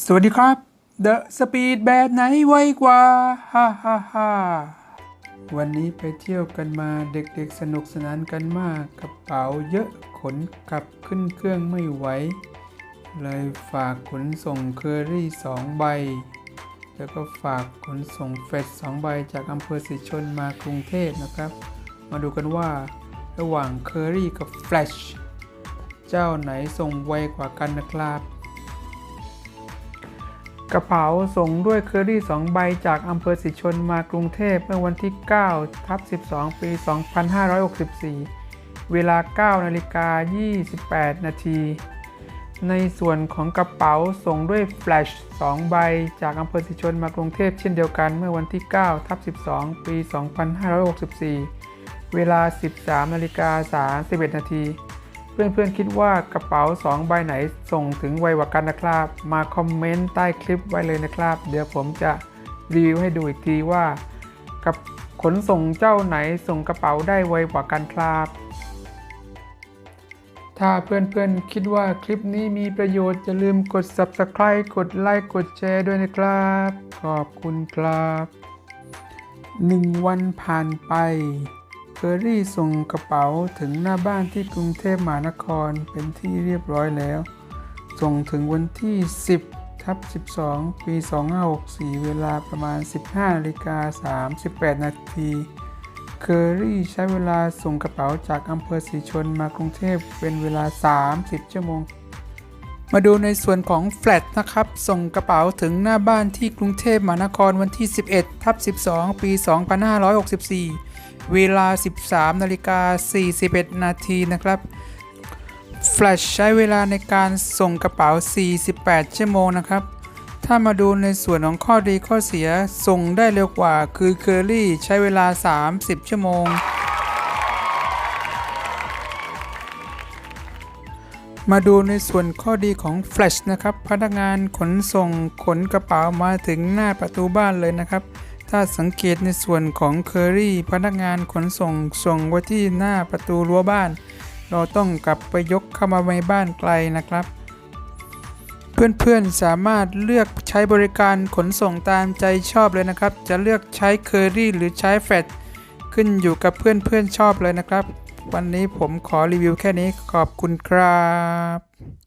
สวัสดีครับ The Speed แบบไหนไวกว่า ฮ่าฮ่าฮ่าวันนี้ไปเที่ยวกันมาเด็กๆสนุกสนานกันมากกระเป๋าเยอะขนกลับขึ้นเครื่องไม่ไหว เลยฝากขนส่งเคอรี่สองใบ แล้วก็ฝากขนส่งเฟสสองใบจากอำเภอสิชนมากรุงเทพนะครับ มาดูกันว่าระหว่างเคอรี่กับแฟลชเจ้าไหนส่งไวกว่ากันนะครับ กระเป๋าส่งด้วยเคอรี่ 2 ใบจากอำเภอสิชนมากรุงเทพเมื่อวันที่9ทับ12 ปี 2564 เวลา9นาฬิกา 28 นาที ในส่วนของกระเป๋าส่งด้วยแฟลช 2 ใบจากอำเภอสิชนมากรุงเทพเช่นเดียวกันเมื่อวันที่9ทับ12 ปี 2564 เวลา 13นาฬิกา31 นาที เพื่อนๆคิดว่ากระเป๋า 2 ใบไหนส่งถึงไวกว่ากันนะครับ มาคอมเมนต์ใต้คลิปไว้เลยนะครับ เดี๋ยวผมจะรีวิวให้ดูอีกทีว่า กับขนส่งเจ้าไหนส่งกระเป๋าได้ไวกว่ากันครับ ถ้าเพื่อนๆคิดว่าคลิปนี้มีประโยชน์อย่าลืมกด subscribe กดไลค์กดแชร์ด้วยนะครับ ขอบคุณครับหนึ่งวันผ่านไป อรี่ส่งกระเป๋าถึงหน้าบ้านที่กรุงเทพมหานครเป็นที่เรียบร้อยแล้ว ส่งถึงวันที่ 10ทับ12 ปี 2564 เวลาประมาณ 15นาฬิกา38 นาที เคอรี่ใช้เวลาส่งกระเป๋าจากอำเภอสีชนมากรุงเทพเป็นเวลา 30 ชั่วโมง มาดูในส่วนของแฟลตนะครับ ส่งกระเป๋าถึงหน้าบ้านที่กรุงเทพมหานครวันที่ 11ทับ12 ปี 2564 เวลา 13นาฬิกา41 นาทีนะครับ แฟลชใช้เวลาในการส่งกระเป๋า 48 ชั่วโมงนะครับ ถ้ามาดูในส่วนของข้อดีข้อเสียส่งได้เร็วกว่าคือเคอรี่ใช้เวลา 30 ชั่วโมง มาดูในส่วนข้อดีของ Flash นะครับ พนักงานขนส่งขนกระเป๋ามาถึงหน้าประตูบ้านเลยนะครับ ถ้าสังเกตในส่วนของ Curry พนักงานขนส่งส่งไว้ที่หน้าประตูรั้วบ้าน เราต้องกลับไปยกเข้ามาในบ้านไกลนะครับ เพื่อนๆสามารถเลือกใช้บริการขนส่งตามใจชอบเลยนะครับ จะเลือกใช้ Curry หรือใช้ Flash ขึ้นอยู่กับเพื่อนๆชอบเลยนะครับ วันนี้ผมขอรีวิวแค่นี้ขอบคุณครับ